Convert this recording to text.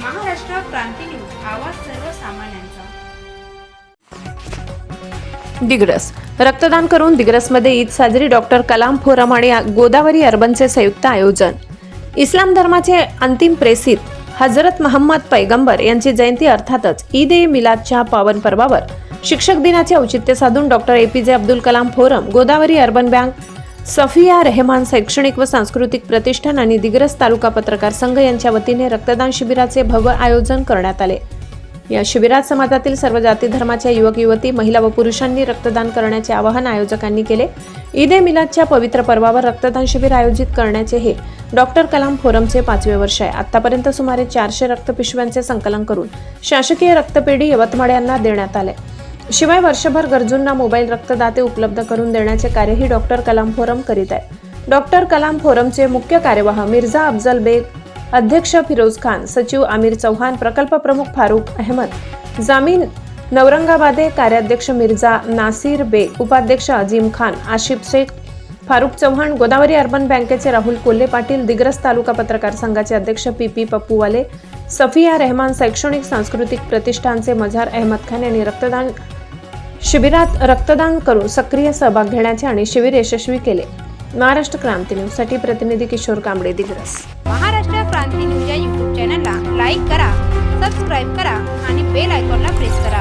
क्रांती news आवाज सर्वसामान्यांचा. दिग्रस. रक्तदान करून दिग्रसमध्ये ईद साजरी डॉक्टर कलाम फोरम आणि गोदावरी अर्बनचे संयुक्त आयोजन. इस्लाम धर्माचे अंतिम प्रेसित हजरत महम्मद पैगंबर यांची जयंती अर्थातच ईद ए मिलादच्या पावन पर्वावर. शिक्षक दिनाचे औचित्य साधून doctor A P J Abdul Kalam forum Godavari urban bank Safiya Rehman शैक्षणिक व सांस्कृतिक प्रतिष्ठान आणि दिग्रस तालुका पत्रकार संघ यांच्या वतीने रक्तदान शिबिराचे भव्य आयोजन करण्यात आले. या शिबिरात समाजातील सर्व जाती धर्माच्या युवक युवती महिला व पुरुषांनी रक्तदान करण्याचे आवाहन आयोजकांनी केले. ईद ए मिलादच्या पवित्र पर्वावर रक्तदान शिबिर आयोजित करण्याचे हे डॉक्टर कलाम फोरमचे पाचवे वर्ष आहे. आतापर्यंत सुमारे चारशे रक्तपिशव्यांचे संकलन करून शासकीय रक्तपेढी यवतमाळ यांना देण्यात आले. शिवाय वर्षभर गरजूंना मोबाईल रक्तदाते उपलब्ध करून देण्याचे कार्यही डॉक्टर कलाम फोरम करीत आहे डॉक्टर कलाम फोरमचे मुख्य कार्यवाह मिर्झा अफजल बेग अध्यक्ष फिरोज खान सचिव आमिर चौहान प्रकल्प प्रमुख फारुख अहमद जामीन नवरंगाबादे कार्याध्यक्ष मिर्झा नासिर बेग उपाध्यक्ष अजीम खान आशिफ शेख फारुख चव्हाण गोदावरी अर्बन बँकेचे राहुल कोल्हे पाटील दिग्रस तालुका पत्रकार संघाचे अध्यक्ष पी पी पप्पूवाले सफिया रहमान शैक्षणिक सांस्कृतिक प्रतिष्ठानचे मझार अहमद खान यांनी रक्तदान शिबिरात रक्तदान करून सक्रिय सहभाग घेण्याचे आणि शिबिर यशस्वी केले. महाराष्ट्र क्रांती न्यूजसाठी प्रतिनिधी किशोर कांबळे दिग्रस. महाराष्ट्र क्रांती न्यूज या युट्यूब चॅनलला लाईक करा सबस्क्राईब करा आणि बेल आयकॉनला प्रेस करा.